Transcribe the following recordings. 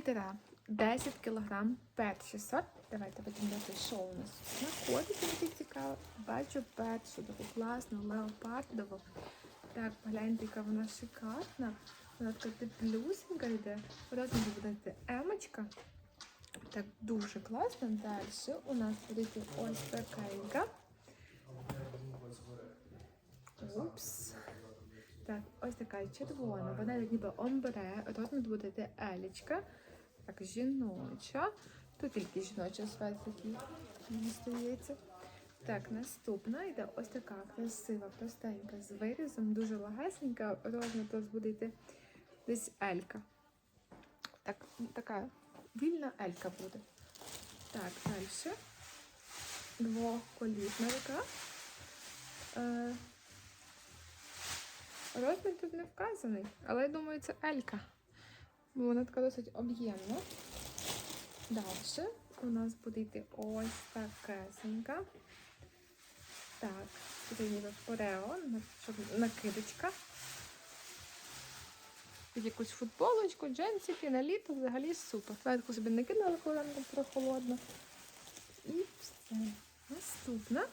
Світера 10 кг, 5600. Давайте дати, що у нас знаходиться, мені цікаво. Бачу першу таку класну леопардову. Так, погляньте, яка вона шикарна. Вона така теплюсенька йде. Розмір буде йти емочка. Так, дуже класно. Далі у нас буде ось така. Упс. Так, ось така червона. Вона ніби омбре. Розмір буде йти елічка. Так, жіноча. Тут тільки жіноча такий, мені здається. Так, наступна йде ось така красива, простенька з вирізом, дуже легесенька. Розмір тут буде йти десь елька. Так, така вільна елька буде. Так, далі. Двоколітна рука. Розмір тут не вказаний, але я думаю, це елька. Бо вона така досить об'ємна. Далі у нас буде йти ось такесенька. Так, тут ніби порео, щоб накидочка. Під якусь футболочку, джинсики, на літо взагалі супер. Зверху собі накинула, коли ранком прохолодно. І все. Наступна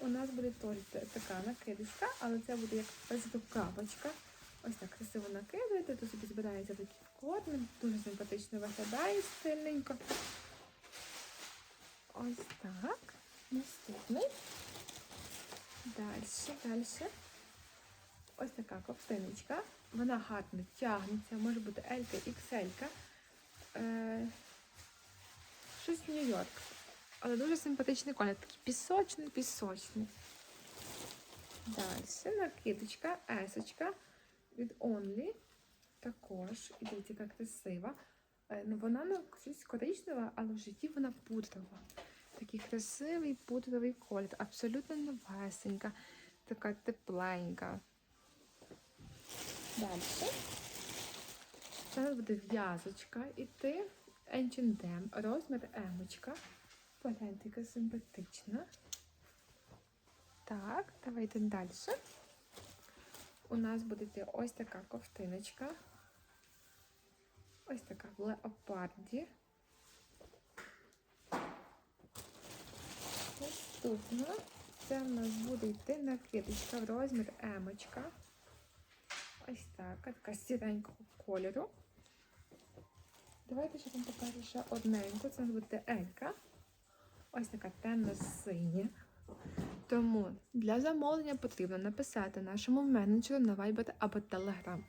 у нас буде така накидочка, але це буде як безрукавочка. Ось так красиво накидаєте, тут собі збирається такий корни, дуже симпатично виглядає стильненько. Ось так. Наступний. Далі, далі. Ось така ковтиночка. Вона гарно тягнеться, може бути Елька. Е, щось Нью-Йорк. Але дуже симпатичний колір. Такий пісочний, пісочний. Далі накидочка, есочка від Only. Також. І дивіться, яка красива. Е, ну, вона щось коричнева, але в житті вона пудрова. Такий красивий пудровий колір. Абсолютно новесенька, така тепленька. Далі. Зараз буде в'язочка іти. H&M, розмір емочка. Погляньте, яка симпатична. Так, давайте далі. У нас буде ось така ковтиночка. Ось така в леопарді. Наступна. Це в нас буде йти накидочка в розмір емочка. Ось так, така сіренького кольору. Давайте ще вам покажу ще одненьку. Це буде Елька. Ось така темно-синя. Тому для замовлення потрібно написати нашому менеджеру на Viber або Telegram.